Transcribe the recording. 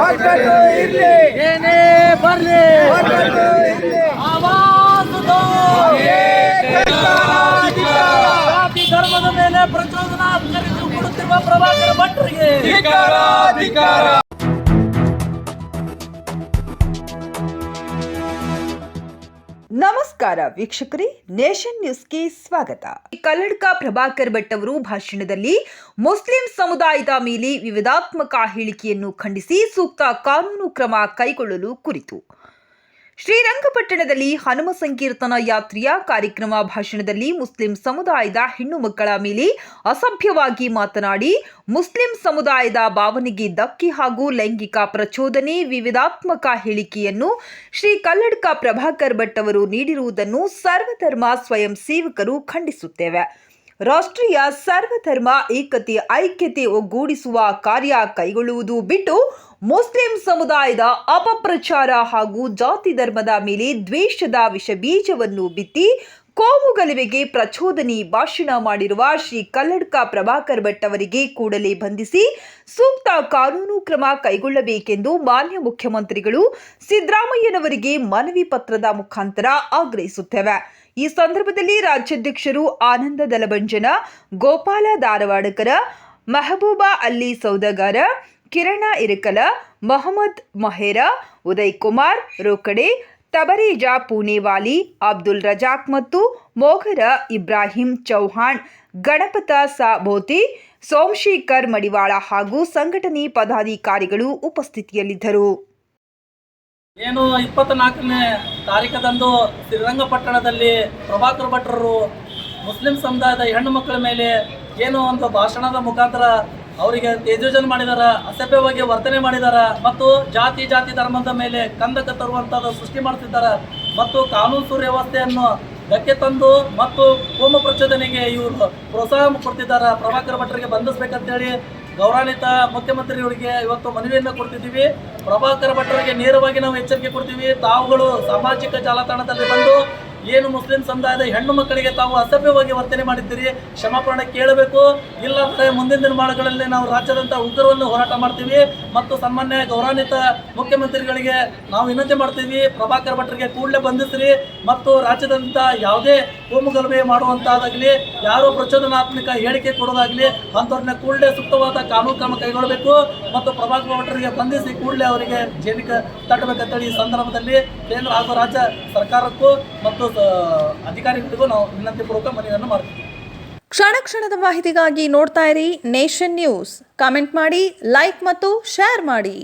ಒಗ್ಗಟ್ಟು ಇರ್ಲಿ ಏನೇ ಬರ್ಲಿ. ಜಾತಿ ಧರ್ಮದ ಮೇಲೆ ಪ್ರಚೋದನಾ ಕೊಡುತ್ತಿರುವ ಪ್ರಭಾಕರ ಭಟ್ರಿಗೆ. ನಮಸ್ಕಾರ ವೀಕ್ಷಕರಿ, ನೇಷನ್ ನ್ಯೂಸ್ಗೆ ಸ್ವಾಗತ. ಕಲ್ಲಡ್ಕ ಪ್ರಭಾಕರ್ ಭಟ್ ಅವರು ಭಾಷಣದಲ್ಲಿ ಮುಸ್ಲಿಂ ಸಮುದಾಯದ ಮೇಲೆ ವಿವಾದಾತ್ಮಕ ಹೇಳಿಕೆಯನ್ನು ಖಂಡಿಸಿ ಸೂಕ್ತ ಕಾನೂನು ಕ್ರಮ ಕೈಗೊಳ್ಳಲು ಕುರಿತು. ಶ್ರೀರಂಗಪಟ್ಟಣದಲ್ಲಿ ಹನುಮ ಸಂಕೀರ್ತನ ಯಾತ್ರೆಯ ಕಾರ್ಯಕ್ರಮ ಭಾಷಣದಲ್ಲಿ ಮುಸ್ಲಿಂ ಸಮುದಾಯದ ಹೆಣ್ಣು ಮಕ್ಕಳ ಮೇಲೆ ಅಸಭ್ಯವಾಗಿ ಮಾತನಾಡಿ, ಮುಸ್ಲಿಂ ಸಮುದಾಯದ ಭಾವನೆಗೆ ಧಕ್ಕೆ ಹಾಗೂ ಲೈಂಗಿಕ ಪ್ರಚೋದನೆ ವಿವಿಧಾತ್ಮಕ ಹೇಳಿಕೆಯನ್ನು ಶ್ರೀ ಕಲ್ಲಡ್ಕ ಪ್ರಭಾಕರ್ ಭಟ್ ಅವರು ನೀಡಿರುವುದನ್ನು ಸರ್ವಧರ್ಮ ಸ್ವಯಂ ಸೇವಕರು ಖಂಡಿಸುತ್ತೇವೆ. ರಾಷ್ಟ್ರೀಯ ಸರ್ವಧರ್ಮ ಏಕತೆ ಐಕ್ಯತೆ ಒಗ್ಗೂಡಿಸುವ ಕಾರ್ಯ ಕೈಗೊಳ್ಳುವುದು ಬಿಟ್ಟು ಮುಸ್ಲಿಂ ಸಮುದಾಯದ ಅಪಪ್ರಚಾರ ಹಾಗೂ ಜಾತಿ ಧರ್ಮದ ಮೇಲೆ ದ್ವೇಷದ ವಿಷ ಬೀಜವನ್ನು ಬಿತ್ತಿ ಕೋಮು ಗಲಭೆಗೆ ಪ್ರಚೋದನೆ ಭಾಷಣ ಮಾಡಿರುವ ಶ್ರೀ ಕಲ್ಲಡ್ಕ ಪ್ರಭಾಕರ್ ಭಟ್ ಅವರಿಗೆ ಕೂಡಲೇ ಬಂಧಿಸಿ ಸೂಕ್ತ ಕಾನೂನು ಕ್ರಮ ಕೈಗೊಳ್ಳಬೇಕೆಂದು ಮಾನ್ಯ ಮುಖ್ಯಮಂತ್ರಿಗಳು ಸಿದ್ದರಾಮಯ್ಯನವರಿಗೆ ಮನವಿ ಪತ್ರದ ಮುಖಾಂತರ ಆಗ್ರಹಿಸುತ್ತೇವೆ. ಈ ಸಂದರ್ಭದಲ್ಲಿ ರಾಜ್ಯಾಧ್ಯಕ್ಷರು ಆನಂದ ದಲಬಂಜನ ಗೋಪಾಲ ಧಾರವಾಡಕರ, ಮೆಹಬೂಬಾ ಅಲ್ಲಿ ಸೌದಗಾರ, ಕಿರಣ ಇರಕಲ, ಮೊಹಮ್ಮದ್ ಮೊಹೇರ, ಉದಯ್ ಕುಮಾರ್, ರೋಕಡೆ, ತಬರೇಜಾ ಪೂನೆವಾಲಿ ಅಬ್ದುಲ್ ರಜಾಕ್ ಮತ್ತು ಮೋಘರ ಇಬ್ರಾಹಿಂ ಚೌಹಾಣ್, ಗಣಪತ ಸಾಬೋತಿ ಸೋಮಶೇಖರ್ ಮಡಿವಾಳ ಹಾಗೂ ಸಂಘಟನೆ ಪದಾಧಿಕಾರಿಗಳು ಉಪಸ್ಥಿತಿಯಲ್ಲಿದ್ದರು. ಏನು ಇಪ್ಪತ್ನಾಲ್ಕನೇ ತಾರೀಕದಂದು ಶ್ರೀರಂಗಪಟ್ಟಣದಲ್ಲಿ ಪ್ರಭಾಕರ್ ಭಟ್ರರು ಮುಸ್ಲಿಂ ಸಮುದಾಯದ ಹೆಣ್ಣು ಮಕ್ಕಳ ಮೇಲೆ ಏನೋ ಒಂದು ಭಾಷಣದ ಮುಖಾಂತರ ಅವರಿಗೆ ತೇಜೋಜನ ಮಾಡಿದಾರ, ಅಸಭ್ಯವಾಗಿ ವರ್ತನೆ ಮಾಡಿದಾರ ಮತ್ತು ಜಾತಿ ಜಾತಿ ಧರ್ಮದ ಮೇಲೆ ಕಂದಕ ತರುವಂಥದ್ದು ಸೃಷ್ಟಿ ಮಾಡ್ತಿದ್ದಾರೆ ಮತ್ತು ಕಾನೂನು ಸುವ್ಯವಸ್ಥೆಯನ್ನು ಧಕ್ಕೆ ತಂದು ಮತ್ತು ಕೋಮ ಪ್ರಚೋದನೆಗೆ ಇವರು ಪ್ರೋತ್ಸಾಹ ಕೊಡ್ತಿದ್ದಾರೆ, ಪ್ರಭಾಕರ್ ಭಟ್ರಿಗೆ ಬಂಧಿಸ್ಬೇಕಂತೇಳಿ ಗೌರವಾನ್ವಿತ ಮುಖ್ಯಮಂತ್ರಿಯವರಿಗೆ ಇವತ್ತು ಮನವಿಯನ್ನು ಕೊಡ್ತಿದ್ದೀವಿ. ಪ್ರಭಾಕರ್ ಭಟ್ಟರಿಗೆ ನೇರವಾಗಿ ನಾವು ಎಚ್ಚರಿಕೆ ಕೊಡ್ತೀವಿ. ತಾವುಗಳು ಸಾಮಾಜಿಕ ಜಾಲತಾಣದಲ್ಲಿ ಬಂದು ಏನು ಮುಸ್ಲಿಂ ಸಮುದಾಯದ ಹೆಣ್ಣು ಮಕ್ಕಳಿಗೆ ತಾವು ಅಸಭ್ಯವಾಗಿ ವರ್ತನೆ ಮಾಡಿದ್ದೀರಿ? ಕ್ಷಮಾಪಣೆ ಕೇಳಬೇಕು. ಇಲ್ಲಾಂದರೆ ಮುಂದಿನ ದಿನಮಾನಗಳಲ್ಲಿ ನಾವು ರಾಜ್ಯದಂತ ಉಗ್ರವನ್ನು ಹೋರಾಟ ಮಾಡ್ತೀವಿ. ಮತ್ತು ಸನ್ಮಾನ್ಯ ಗೌರವಾನ್ವಿತ ಮುಖ್ಯಮಂತ್ರಿಗಳಿಗೆ ನಾವು ವಿನಂತಿ ಮಾಡ್ತೀವಿ, ಪ್ರಭಾಕರ್ ಭಟ್ರಿಗೆ ಕೂಡಲೇ ಬಂಧಿಸ್ರಿ. ಮತ್ತು ರಾಜ್ಯದಂತ ಯಾವುದೇ ಕೋಮುಗಲಭೆ ಗಲಭೆ ಮಾಡುವಂತಾದಾಗಲಿ, ಯಾರೋ ಪ್ರಚೋದನಾತ್ಮಕ ಹೇಳಿಕೆ ಕೊಡೋದಾಗಲಿ, ಅಂಥವ್ರನ್ನ ಕೂಡಲೇ ಸೂಕ್ತವಾದ ಕಾನೂನು ಕ್ರಮ ಕೈಗೊಳ್ಳಬೇಕು. ಮತ್ತು ಪ್ರಭಾಕರ್ ಭಟ್ರಿಗೆ ಬಂಧಿಸಿ ಕೂಡಲೇ ಅವರಿಗೆ ಜೈಲಿಗೆ ತಟ್ಟಬೇಕಂತೇಳಿ ಈ ಸಂದರ್ಭದಲ್ಲಿ ಕೇಂದ್ರ ಹಾಗೂ ರಾಜ್ಯ ಸರ್ಕಾರಕ್ಕೂ ಮತ್ತು ಅಧಿಕಾರಿಗಳಿಗೂ ನಾವು ವಿನಂತಿ ಪೂರ್ವಕ ಮನವಿಯನ್ನು ಮಾಡ್ತೀವಿ. ಕ್ಷಣ ಕ್ಷಣದ ಮಾಹಿತಿಗಾಗಿ ನೋಡ್ತಾ ಇರಿ ನೇಷನ್ ನ್ಯೂಸ್. ಕಾಮೆಂಟ್ ಮಾಡಿ, ಲೈಕ್ ಮತ್ತು ಶೇರ್ ಮಾಡಿ.